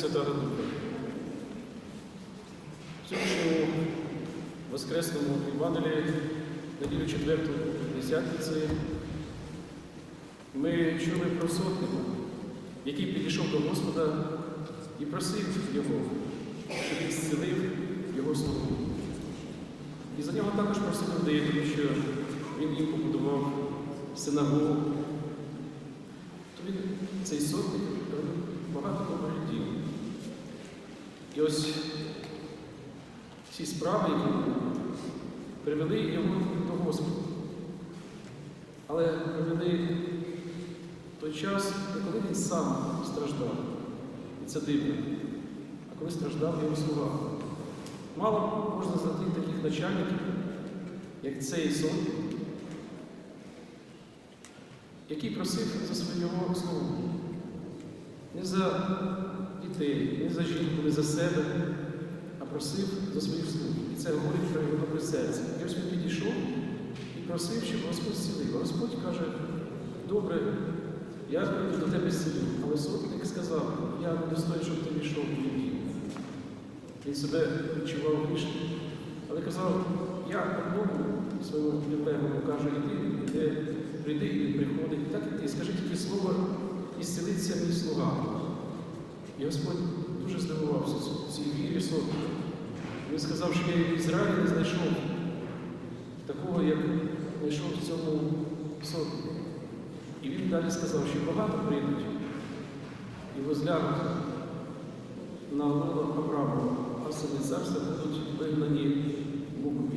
Святого Духа. В сьогоднішньому Воскресному Євангелії, неділю 4 десятниці, ми чули про сотника, який підійшов до Господа і просив Його, щоб він зцілив його слугу. І за нього також просили людей, тому що він їм побудував синагогу. То він, цей сотник, багато добрих діл. Ось ці справи, які привели його до Господа. Але привели той час, коли він сам страждав, і це дивно, а коли страждав його слуга. Мало можна знайти таких начальників, як цей сотник, який просив за свого слугу. Не за дітей, не за жінку, не за себе, а просив за своїх слуг. І це говорить про його добре серце. І ось він підійшов і просив, щоб Господь зцілив. Господь каже, добре, я до тебе зцілю. Але сотник сказав, я не достоин, щоб ти війшов в мій. Він себе відчував грішним. Але казав, я одному своєму підлеглому кажу, іди, іди, прийди, і приходить. Так і ти, скажи тільки слово, і зцілиться мій слуга. І Господь дуже здивувався цій вірі сотні. Він сказав, що я в Ізраїлі не знайшов такого, як знайшов в цьому сотні. І він далі сказав, що багато прийдуть і возглянуть на лоно Авраама, а сини царства будуть вигнані в муку.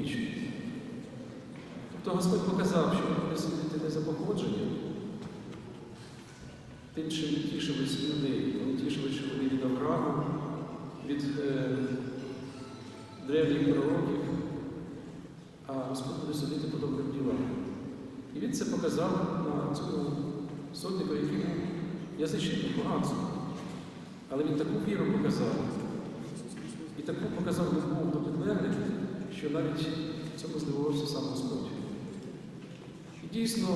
Тобто Господь показав, що ми судити не за походження, тим, чим тішились людей. Вони тішилися, що вони від Авраама, від е, древніх пророків, а Господь буде судити по добрим ділам. І він це показав на цьому сотнику, який був язичником поганцем. Але він таку віру показав. І таку показав любов до підлеглих, що навіть цьому здивувався сам Господь. І дійсно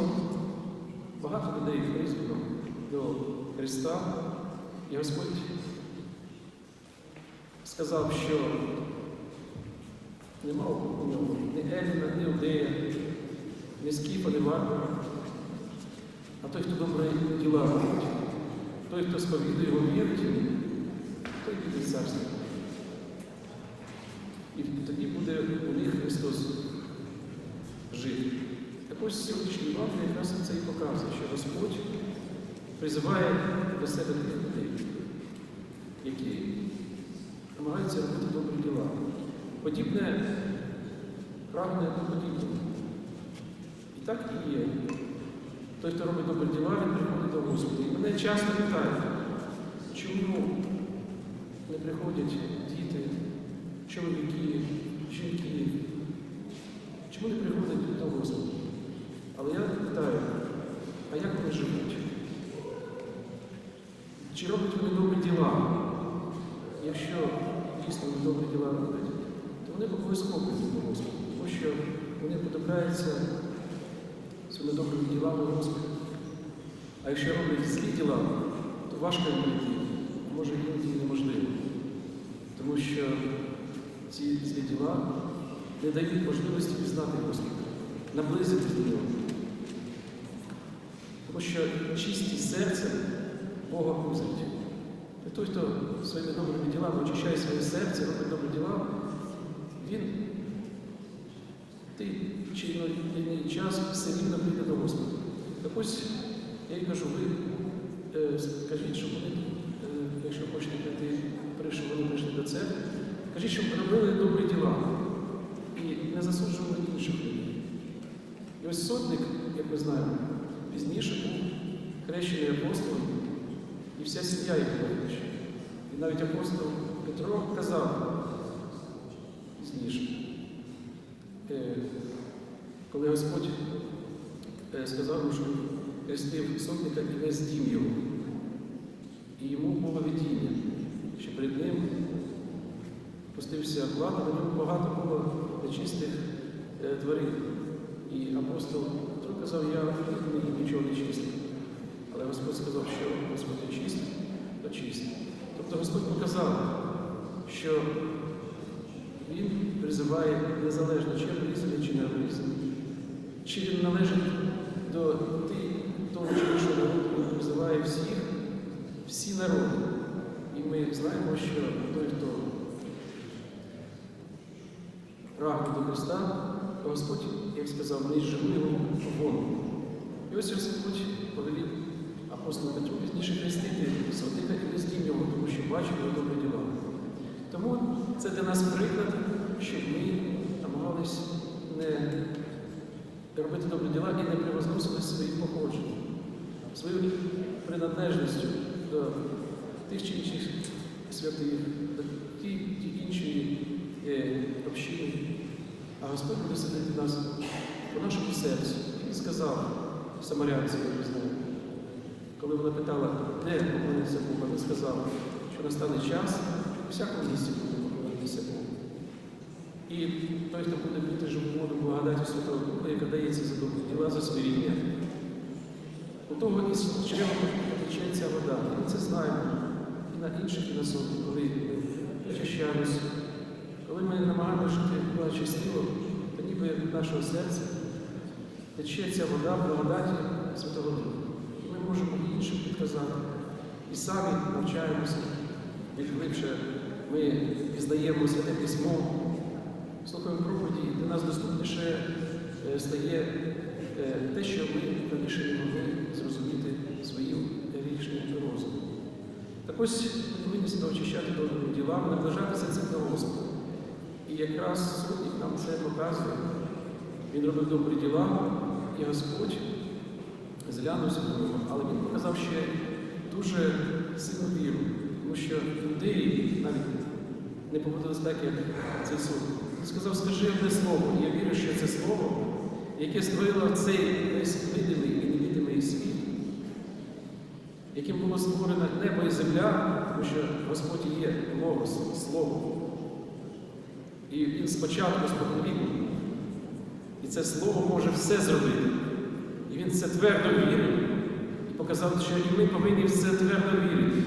багато людей призвано до Христа, і Господь сказав, що нема у нього ні Еліна, ні Одея, ні Скіфа, ні Варвара, а той, хто добрі діла робить, той, хто сповідує його вірить, той піде царство. І тоді буде у них Христос жити. Так ось сьогоднішній Євангелій якраз це і показує, що Господь призиває до себе тих людей, які намагаються робити добрі діла. Подібне прагне до подібного. І так і є. Той, хто робить добрі діла, він приходить до Господа. І мене часто питають, чому не приходять діти, чоловіки, жінки, чому не приходять до Господа? Але я питаю, а як вони живуть? Чи роблять вони добрі діла? Якщо дійсно вони добрі діла роблять, то вони обов'язково до Господа, тому що вони подобраються своїми добрими ділами Господу. А якщо роблять злі діла, то важко їм прийти, може іноді неможливо. Тому що ці злі діла не дають можливості пізнати Господа, наблизитись до нього. Тому що чистість серця Бога узрить. І той, хто своїми добрими ділами очищає своє серце, робить добрі діла, він ти чи на час все рівно прийде до Господа. Так ось я їй кажу, ви е, скажіть, щоб вони, е, якщо хочете прийти, щоб вони прийшли до церкви, кажіть, щоб робили добрі діла і не засуджували інших людей. І ось сотник, як ми знаємо, пізніше був хрещений апостолом, і вся сім'я його була. І навіть апостол Петро казав пізніше, коли Господь е, сказав, що хрестив сотника і весь дім його. І йому було видіння, що перед ним пустився клад, на ньому багато було нечистих е, тварин. І апостол Петро казав, я ніколи нічого не чистив. Але Господь сказав, що Господь є чистий, то чистий. Тобто Господь показав, що Він призиває незалежно, чи обрізаний, чи не обрізаний. Чи він належить до ти- того чи іншого народу, він призиває всіх, всі народи. І ми знаємо, що той, хто прагне до Христа, Господь, як сказав, не живу його вон. І ось Господь повелів апостолу Петру пізніше хрестити і з нього, тому що бачив його добрі діла. Тому це для нас приклад, щоб ми намагались не робити добрі діла і не превозносили свої походження, свою приналежністю до тих чи інших святих, до ті, ті іншої е, общини. А Господь буде сидити нас по нашому серці. Він сказав самарянці, я не знаю, коли вона питала, де поклонитися Богу, він сказав, що настане час, в всякому місці буде поклонитися Богу. І той, хто буде пити живу благодаті Святого Духа, яка дається за добрі діла, за смиріння, у того із чрева ця вода. Ми це знаємо і на інших, і на собі, коли ми очищаємося, коли ми намагаємося жити благочестиво, то ніби від нашого серця тече ця вода благодаті Святого Духа. Можемо і іншим підказати. І самі навчаємося більш глибше. Ми пізнаємо святе письмо, слухаємо проповіді, для нас доступніше е, стає е, те, що ми раніше не могли зрозуміти своїм грішним розумом. Так ось повинні себе очищати добрими ділами, наближатися цим до Господа. І якраз сьогодні нам це показує. Він робив добрі діла, і Господь зглянувся до нього, але він показав ще дуже сильну віру, тому що іудеї навіть не поводились так, як цей суд. Він сказав, скажи одне слово, я вірю, що це слово, яке створило цей весь видимий і невидимий світ, яким було створено небо і земля, тому що Господь є Логос, Слово. І він спочатку споконвіку. І це слово може все зробити. Він це твердо вірив і показав, що і ми повинні в це твердо вірити,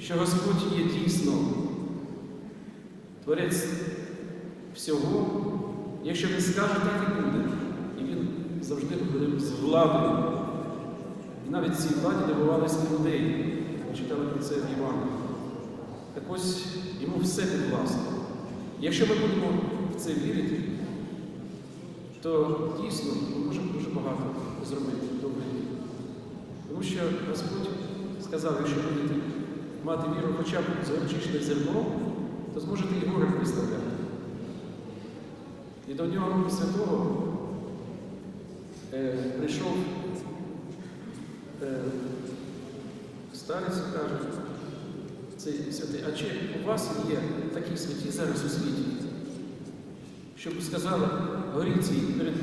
що Господь є дійсно творець всього. Якщо він скаже, так і буде. І він завжди говорив з владою. І навіть цій владі дивувалися людей. Ми читали про це в Івані. Так ось йому все підвласно. Якщо ми будемо в це вірити, то дійсно ми можемо дуже багато зробити добре. Тому що Господь сказав, якщо будете мати віру хоча б з горчичне зерно, то зможете і гори представляти. І до нього святого е, прийшов е, старець каже, цей святий, а чи у вас є такі святі зараз у світі, щоб сказали перед,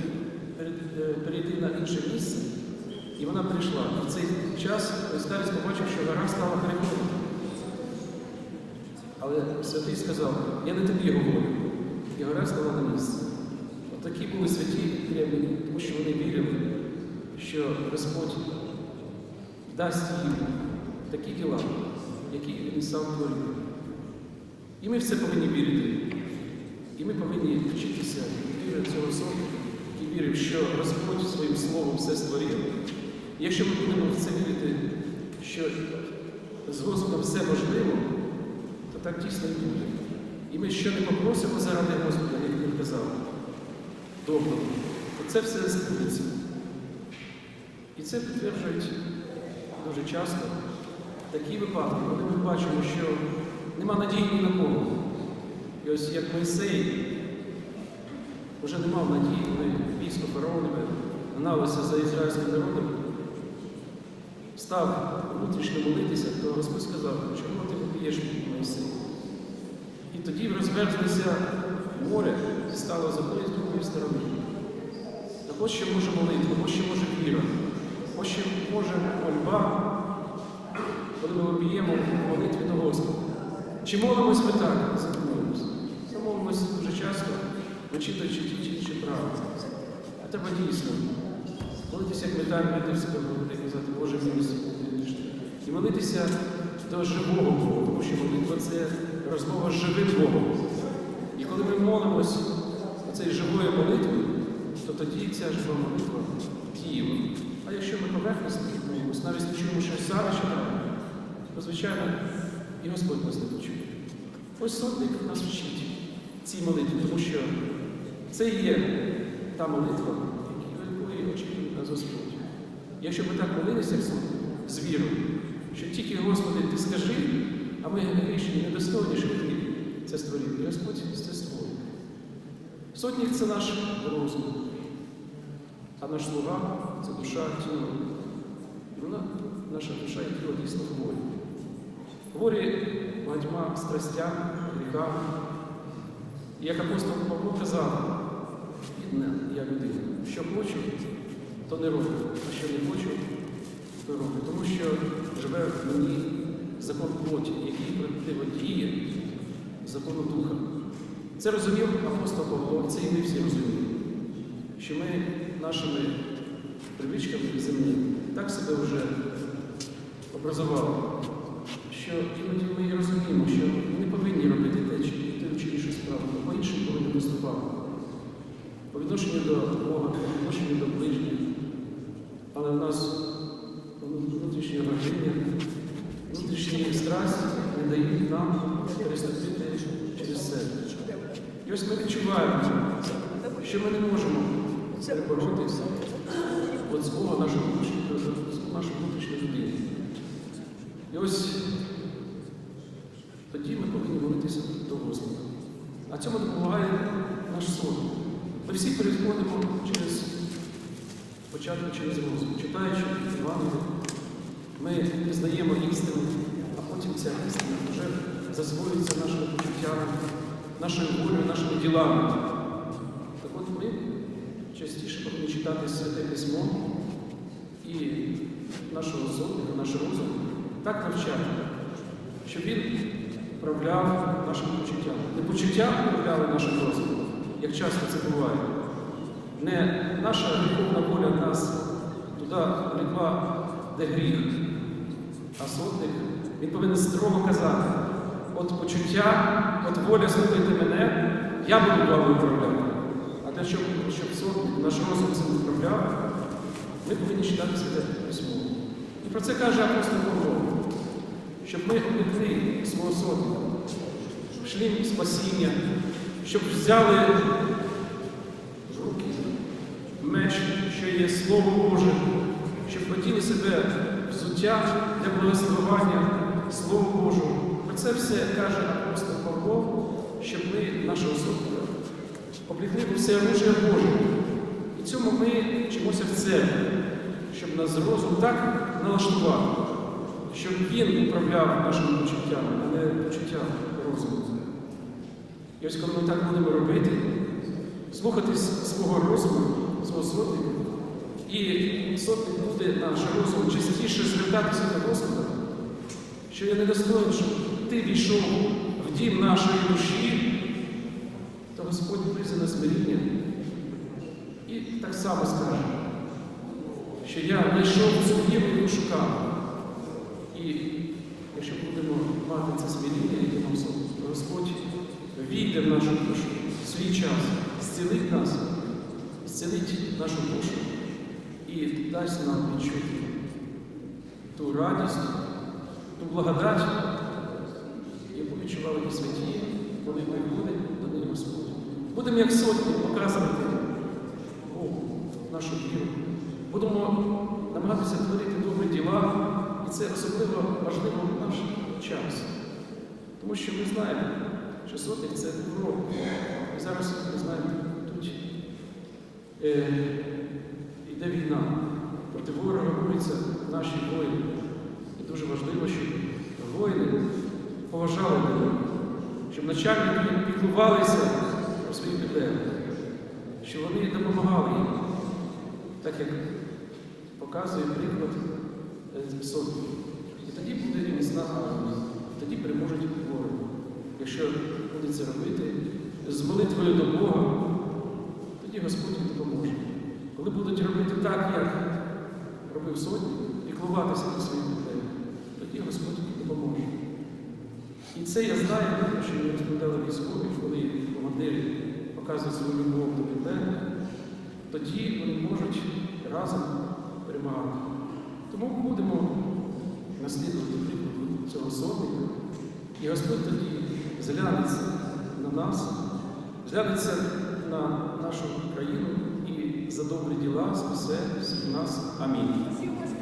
е, перейти на інше місце, і вона прийшла. І в цей час старець побачив, що гора стала переходити. Але святий сказав, я не тобі говорю, і гора стала на місце. От такі були святі древні, тому що вони вірили, що Господь дасть їм такі діла, які він сам творив. І ми в це повинні вірити. І ми повинні вчитися віри цього соту, який вірив, що Господь своїм словом все створив. Якщо ми будемо в це вірити, що з Господом все можливо, то так дійсно і буде. І ми що не попросимо заради Господа, як він казав, доброго, то це все збудеться. І це підтверджують дуже часто такі випадки, коли ми бачимо, що нема надії ні на кого. І ось як Мойсей вже не мав надії, коли військо фараонове гналося за ізраїльським народом, став внутрішньо молитися, то Господь сказав, чому ти побієш Мойсей? І тоді розверзлося море і стало за з другої сторони. Так ось що може молитва, ось що може віра, ось що може мольба, коли ми обіємо в молитві до Господа. Чи молимось ми так? Молимося дуже часто, вичитуючи ті чи інші правила. А треба дійсно молитися, як металь, бити в себе в казати, Боже мій І молитися до живого Бога, тому що молитва це розмова з живим Богом. І коли ми молимось цією живою молитвою, то тоді ця жива молитва дієва. А якщо ми поверхностно молимось, навіть не чуємо щось зараз читаємо, то, звичайно, і Господь нас не почує. Ось сотник нас вчить цій молитві, тому що це є та молитва, якої очікує нас Господь. Якщо ми так молилися, з вірою, що тільки, Господи, Ти скажи, а ми грішні, недостойні, щоб Ти це створив. І Господь це створює. Сотник це наш розум, а наш слуга це душа тіло. Вона, наша душа і тіло дійсно хворі. Хворі багатьма страстями, гріхами. Як апостол Павло казав, бідна я людина, що хочу, то не роблю, а що не хочу, то роблю. Тому що живе в мені закон плоті, який противодіє закону Духа. Це розумів апостол Павло, це і ми всі розуміємо, що ми нашими привичками земні так себе вже образували, що іноді ми розуміємо, що ми не повинні робити те, іншу по-іншому повинні виступати. По відношенню до Бога, по відношенню до ближніх. Але в нас внутрішнє враження, внутрішні страсті не дають нам переступити через себе. І ось ми відчуваємо, що ми не можемо переборотися от злого нашого внутрішньої людини. І ось тоді ми повинні молитися до Господа. А цьому допомагає наш сон. Ми всі переходимо через початку через розум, читаючи Івангелію, ми пізнаємо істину, а потім ця істина вже засвоюється нашими почуттями, нашою волею, нашими ділами. Так от ми частіше повинні читати Святе Письмо і нашого сотника, наш розум так навчати, щоб він управляв нашими почуттями. Не почуття управляли нашим розумом, як часто це буває. Не наша гріховна воля нас туди влекла, де гріх, а сотник, він повинен строго казати, от почуття, от воля, слухайте мене, я буду вами управляти. А те, щоб, щоб сотник, наш розум цим управляв, ми повинні читати Святе Письмо. І про це каже апостол Павло, щоб ми облекли свого сотника, шлім спасіння, щоб взяли руки меч, що є Слово Боже, щоб оділи себе взуття для благословення Слову Божого. Про це все каже апостол Павло, щоб ми нашого сотника облікли в все оружие Боже. І цьому ми вчимося в церкві, щоб нас розум так налаштував, щоб він управляв нашими почуттями, а не почуття розуму. І ось коли ми так будемо робити, слухатись свого розуму, свого сотника, і сотник буде наш розум частіше звертатися до Господа, що я недостоин, щоб ти війшов в дім нашої душі, то Господь прийде на смиріння і так само скаже, що я знайшов цю і шукав. І якщо будемо мати це смиріння, яке нам Господь війде в нашу душу в свій час, зцілить нас, зцілить нашу душу і дасть нам відчути ту радість, ту благодать, яку відчували і святі, коли приходить до неї Господь. Будемо як сотні показувати Богу нашу віру. Будемо намагатися творити добрі діла, і це особливо важливо в наш час. Тому що ми знаємо, що сотник це ворог. І зараз ми знаємо, тут е, йде війна. Проти ворога борються наші воїни. І дуже важливо, щоб воїни поважали Бога, щоб начальники піклувалися про свої підлеглих, щоб вони допомагали їм, так як показує приклад сотні. І тоді буде міцна армія, тоді переможуть ворог. Якщо буде це робити з молитвою до Бога, тоді Господь допоможе. Коли будуть робити так, як робив сотні, піклуватися про свої підлеглих, тоді Господь допоможе. І це я знаю, що мені розповідали військові, коли командири показують свою любов до підлеглих, тоді вони можуть разом перемагати. Тому будемо наслідувати прикладу цього сотника, і Господь тоді зглянеться на нас, зглянеться на нашу країну і за добрі діла спасе всіх нас. Амінь.